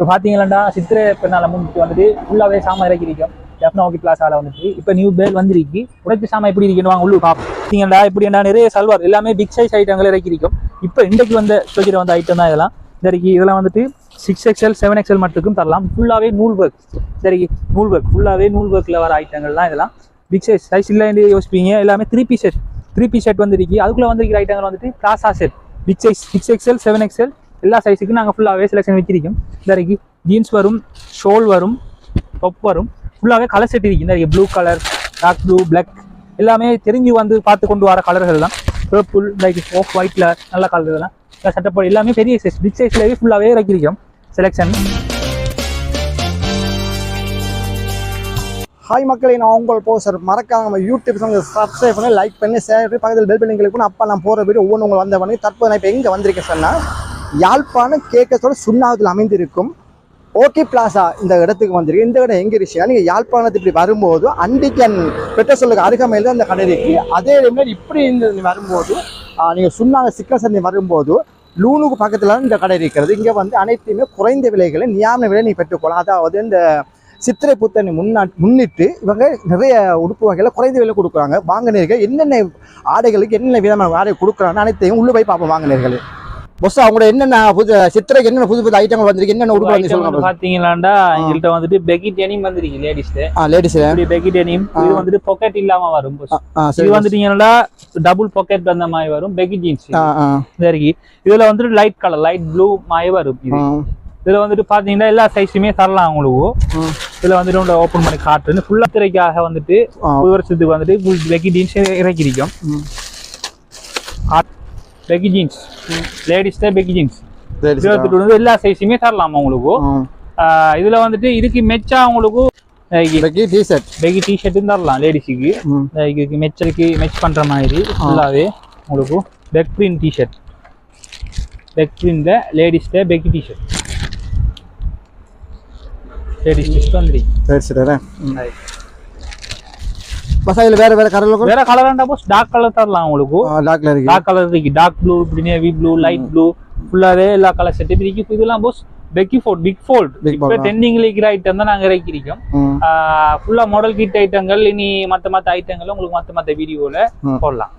இப்போ பார்த்தீங்களாண்டா சித்திரை பெருநாளை முன்னிட்டு வந்துட்டு ஃபுல்லாகவே சாமான் இறக்கிருக்கோம் எஃப்னா ஓகே பிளாஸால வந்துட்டு. இப்போ நியூ பேல் வந்திருக்கு. உடைச்ச சாமான் எப்படி இருக்குன்னு வாங்க உள்ளூர் பார்ப்போம். பார்த்தீங்களா இப்படி என்ன நிறைய சல்வார் எல்லாமே பிக் சைஸ் ஐட்டங்கள் இறக்கிருக்கோம் இப்போ இன்றைக்கு வந்த சொல்கிற வந்த ஐட்டம் தான் இதெல்லாம். சரிக்கு இதெல்லாம் வந்துட்டு சிக்ஸ் எக்ஸ்எல் செவன் எக்ஸ்எல் மட்டுக்கும் தரலாம். ஃபுல்லாகவே நூல் ஒர்க் சரி நூல் ஒர்க் ஃபுல்லாகவே நூல் ஒர்க்கில் வர ஐட்டங்கள் தான் இதெல்லாம். பிக் சைஸ் சைஸ் இல்லைன்னு யோசிப்பீங்க. எல்லாமே three piece set three piece set வந்துருக்கு. அதுக்குள்ளே வந்திருக்கிற ஐட்டங்கள் வந்துட்டு palazzo set big size six XL seven XL எல்லா சைஸுக்கும் நாங்கள் ஃபுல்லாகவே செலெக்ஷன் வச்சிருக்கோம். இதற்கு ஜீன்ஸ் வரும் ஷோல் வரும் டொப் வரும். ஃபுல்லாகவே கலர் செட் இருக்கு. நிறைய blue colour dark blue black எல்லாமே தெரிஞ்சு வந்து பார்த்து கொண்டு வர கலர்கள் தான். பர்பிள் லைக் ஆஃப் ஒயிட்டில் நல்ல கலர் இதெல்லாம் சட்டப்படி எல்லாமே பெரிய சைஸ் பிக் சைஸ்லேயே ஃபுல்லாகவே இறக்கிருக்கோம் செலெக்ஷன் ஹாய் மக்களை நான் உங்கள் போஸ்டர் மறக்காம நம்ம யூடியூப் சேனல் சப்ஸ்கிரைப் பண்ணி லைக் பண்ணி ஷேர் பண்ணி பக்கத்தில் பெல் பண்ணி அப்போ நான் போகிற வீடியோ ஒவ்வொன்று உங்களுக்கு வந்த பண்ணி தற்போது நான் இப்போ எங்கே வந்திருக்கேன் சொன்னால் யாழ்ப்பாணம் கேக்கத்தோட சுண்ணாவத்தில் அமைந்திருக்கும் ஓகே பிளாசா இந்த இடத்துக்கு வந்திருக்கு. இந்த இடம் எங்கே இருந்துச்சுன்னா நீங்கள் யாழ்ப்பாணத்து இப்படி வரும்போது அண்டிக்கன் பெட்ரோசலுக்கு அருகாமையில் தான் இந்த கடை இருக்கு. அதே மாதிரி இப்படி இந்த வரும்போது நீங்கள் சுண்ணாங்க சிக்கல் சந்தை வரும்போது லூனுக்கு பக்கத்தில் இந்த கடை இருக்கிறது. இங்கே வந்து அனைத்துமே குறைந்த விலைகளை நியாமன விலை நீ பெற்றுக்கொள்ளலாம். அதாவது இந்த சித்திரை புத்தனை முன்னா முன்னிட்டு இவங்க நிறைய உடுப்பு வகைகளை குறைந்த விலை கொடுக்குறாங்க. வாங்கினீர்கள். என்னென்ன ஆடைகளுக்கு என்னென்ன விதமான ஆடை கொடுக்குறாங்க அனைத்தையும் உள்ளே போய் பார்ப்போம் வாங்கினீர்கள். பொஸ் அவங்களோட என்னென்ன புது சித்திரைக்கு என்னென்ன புது புது ஐட்டங்கள் வந்திருக்கு? என்னென்ன உடுப்பு வந்து சொல்லுங்க பார்த்தீங்களாண்டா எங்கள்கிட்ட வந்துட்டு பெக்கி டெனிம் வந்துருக்கு லேடிஸ்ட்டு ஆ லேடிஸ் இப்படி பெக்கி டெனிம் இது வந்துட்டு பாக்கெட் இல்லாம வரும் இது வந்துட்டீங்கன்னா டபுள் பாக்கெட் அந்த மாதிரி வரும் பெக்கி ஜீன்ஸ் சரி இதுல வந்துட்டு லைட் கலர் லைட் ப்ளூ மாதிரி வரும் இது. இதுல வந்துட்டு பாத்தீங்கன்னா எல்லா சைஸுமே தரலாம் உங்களுக்கு ம். இதுல வந்துட்டு ஓப்பன் பண்ணி காட்டுன்னு ஃபுல்லா திரைக்காக வந்துட்டு. ஒரு வருஷத்துக்கு வந்துட்டு full பெக்கி ஜீன்ஸ் இறக்கிருக்கோம். பெக்கி ஜீன்ஸ் லேடிஸ் தான் பெக்கி ஜீன்ஸ் இருபத்தி வந்து எல்லா சைஸுமே தரலாம் உங்களுக்கு. இதுல வந்துட்டு இதுக்கு மெச்சா உங்களுக்கு இன்னைக்கு டிஷர்ட் பெக்கி டிஷர்ட்டும் தரலாம் லேடிஸுக்கு இதுக்கு மெச்சருக்கு மெச் பண்ற மாதிரி ஃபுல்லாவே உங்களுக்கு பெக் பிரிண்ட் டிஷர்ட் பெக் பிரிண்ட் லேடிஸ்ட பெக்கி டிஷர்ட் லேடிஸ் வந்துருக்கு சரி சரி பஸ் அதில் வேற வேற கலர் வேற கலர் வேண்டாம் போஸ் டார்க் கலர் தரலாம் உங்களுக்கு. டாக்ல இருக்கு. டார்க் கலர் இருக்கு. டார்க் ப்ளூ இப்படி நேவி ப்ளூ லைட் ப்ளூ ஃபுல்லாவே எல்லா கலர் செட் இருக்கு இதெல்லாம் Bose baggy fold big fold Big இப்போ. ட்ரெண்டிங்ல இருக்கிற ஐட்டம் தான் நாங்க இறக்கிருக்கோம் ஃபுல்லா மாடல் கிட் ஐட்டங்கள் இனி மத்த மத்த ஐட்டங்கள் உங்களுக்கு மத்த மத்த வீடியோல. போடலாம்.